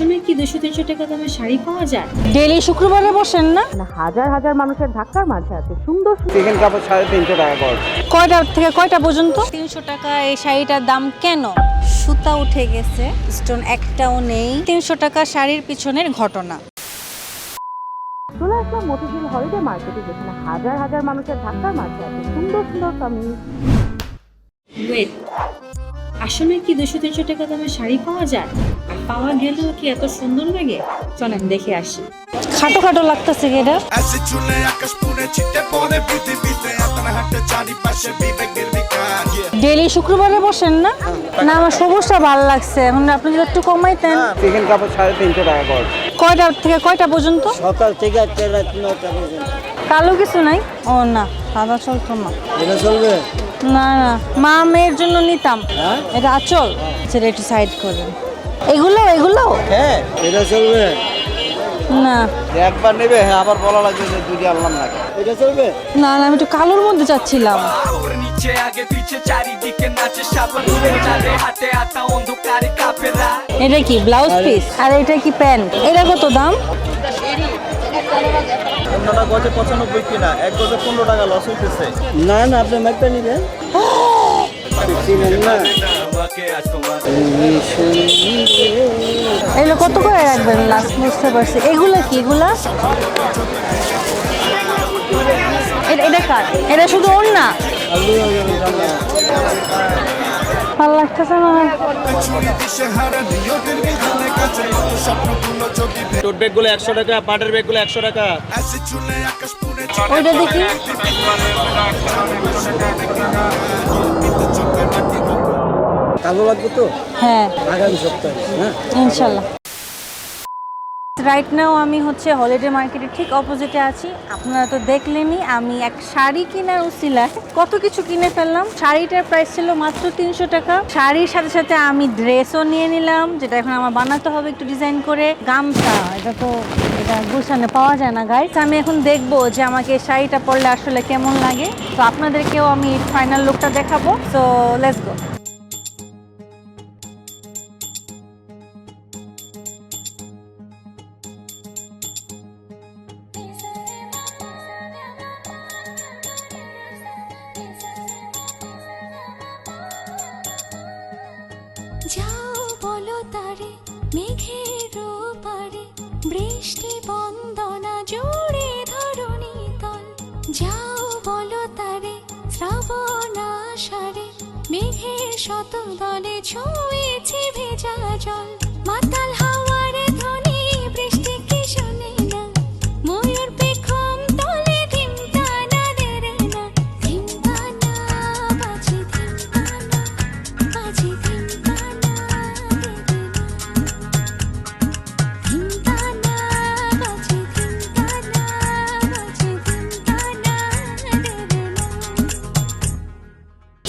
আসলে কি দুশো তিনশো টাকা দামের শাড়ি পাওয়া যায়? ডেলি শুক্রবারে বসেন না? হাজার হাজার মানুষের ধাক্কার মাঝে আছে। সুন্দর চিকেন কাপড় সাড়ে তিনশো টাকা কয়টা থেকে কয়টা পর্যন্ত? তিনশো টাকা এই শাড়িটার দাম কেন? সুতা উঠে গেছে স্টোন একটাও নেই। তিনশো টাকা শাড়ির পিছনের ঘটনা। চলে আসলাম মতিঝিল হলিডে মার্কেটে যেখানে হাজার হাজার মানুষের ধাক্কার মাঝে আছে। সুন্দর সুন্দর কামিজ। ওয়েট আসলে কি দুশো তিনশো টাকা দামের শাড়ি পাওয়া যায়? আর পাওয়া গেলেও কি এত সুন্দর লাগে? চলেন দেখে আসি। খাটো খাটো লাগতেছে কি এটা? ডেলি শুক্রবারে বসেন না? না আমার সবুজটা ভালো লাগছে। এখন আপনি যদি একটু কমাইতেন। চিকেন কাপড় সাড়ে তিনশো টাকা গজ কয়টা থেকে কয়টা পর্যন্ত? সকাল থেকে রাত নটা পর্যন্ত। কালো কিছু নাই? ও না সাদা চলতো না। এটা চলবে? না না। মা মেয়ের জন্য নিতাম। হ্যাঁ? এটা আচল। সেটা একটু সাইড করেন এগুলো এগুলো? হ্যাঁ এটা চলবে। না। একবার নেবে হ্যাঁ আবার বলা লাগবে যে দুইটা আনলাম না এটা চলবে? না না আমি একটু কালোর মধ্যে চাচ্ছিলাম। নিচে আগে পিছে চারিদিকে নাচে সাবন চাঁদে হাতে আতা অন্ধকারে কাপেরা এটা কি ব্লাউজ পিস আর এটা কি প্যান্ট? এটা কত দাম? অন্যটা গজে পঁচানব্বই কিনা এক গজে পনেরো টাকা লস হইতেছে। না না আপনি ম্যাপটা নেবেন। এগুলো কত করে রাখবেন লাস্ট বুঝতে পারছি। এগুলা কি? এগুলা? এটা এটা কার? এটা শুধু ওর না? ভালো লাগতেছে না টোট ব্যাগগুলো একশো টাকা পাটের ব্যাগগুলো একশো টাকা। ওইটা দেখি। কালো লাগবে তো হ্যাঁ। আগামী সপ্তাহে হ্যাঁ? ইনশাল্লাহ। রাইট নাও আমি হচ্ছে হলিডে মার্কেটের ঠিক অপোজিটে আছি। আপনারা তো দেখলেনই, আমি এক শাড়ি কেনার উসিলায় কত কিছু কিনে ফেললাম। শাড়িটার প্রাইস ছিল মাত্র তিনশো টাকা। শাড়ির সাথে সাথে আমি ড্রেসও নিয়ে নিলাম, যেটা এখন আমার বানাতে হবে একটু ডিজাইন করে। গামছা, এটা তো, এটা গুলশানে পাওয়া যায় না গাইস আমি এখন দেখব যে আমাকে শাড়িটা পরলে আসলে কেমন লাগে। তো আপনাদেরকেও আমি ফাইনাল লুকটা দেখাবো। তো লেটস গো যাও বলো তারে, মেঘের পারে বৃষ্টি বন্দনা জুড়ে ধরণী তল। যাও বলো তারে, শ্রাবণ আষাঢ়ে, মেঘের শত দলে ছুঁয়েছে ভেজা জল। মাতাল হাওয়ারে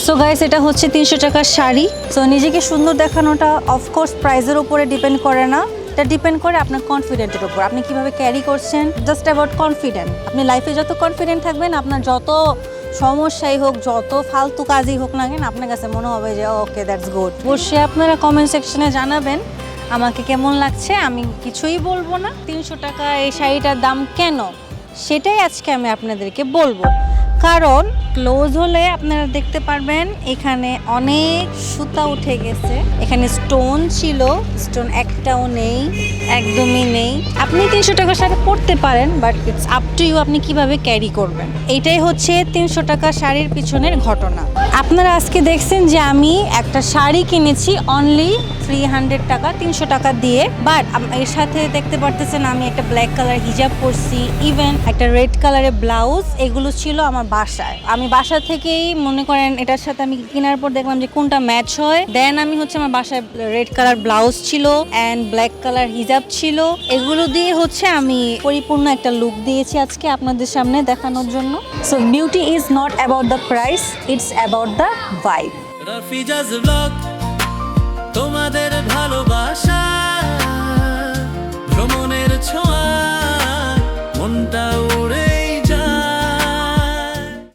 সো গাইস এটা হচ্ছে তিনশো টাকার শাড়ি। সো নিজেকে সুন্দর দেখানোটা অফকোর্স প্রাইজের উপরে ডিপেন্ড করে না। এটা ডিপেন্ড করে আপনার কনফিডেন্টের উপর। আপনি কীভাবে ক্যারি করছেন? জাস্ট অ্যাবাউট কনফিডেন্ট আপনি লাইফে যত কনফিডেন্ট থাকবেন, আপনার যত সমস্যাই হোক, যত ফালতু কাজই হোক না কেন, আপনার কাছে মনে হবে যে ওকে দ্যাটস গুড অবশ্যই আপনারা কমেন্ট সেকশনে জানাবেন, আমাকে কেমন লাগছে, আমি কিছুই বলব না। তিনশো টাকা এই শাড়িটার দাম কেন? সেটাই আজকে আমি আপনাদেরকে বলব। কারণ ক্লোজ হলে আপনারা দেখতে পারবেন এখানে অনেক সুতা উঠে গেছে। এখানে স্টোন ছিল, স্টোন একটাও নেই, একদমই নেই। আপনি তিনশো টাকার সাথে পড়তে পারেন but it's up to you আপনি কীভাবে ক্যারি করবেন। এইটাই হচ্ছে তিনশো টাকা শাড়ির পিছনের ঘটনা। আপনারা আজকে দেখছেন যে আমি একটা শাড়ি কিনেছি অনলি থ্রি হান্ড্রেড টাকা, তিনশো টাকা দিয়ে। বাট এর সাথে দেখতে পারতেছেন আমি একটা ব্ল্যাক কালার হিজাব পরছি ইভেন একটা রেড কালারের ব্লাউজ এগুলো ছিল আমার বাসায়। আমি বাসা থেকেই মনে করেন এটার সাথে আমি কেনার পর দেখলাম যে কোনটা ম্যাচ হয়। দেন আমি হচ্ছে আমার বাসায় রেড কালার ব্লাউজ ছিল অ্যান্ড ব্ল্যাক কালার হিজাব ছিল। এগুলো দিয়ে হচ্ছে আমি পরিপূর্ণ একটা লুক দিয়েছি আজকে আপনাদের সামনে দেখানোর জন্য। So beauty is not about the price it's about the vibe তোমাদের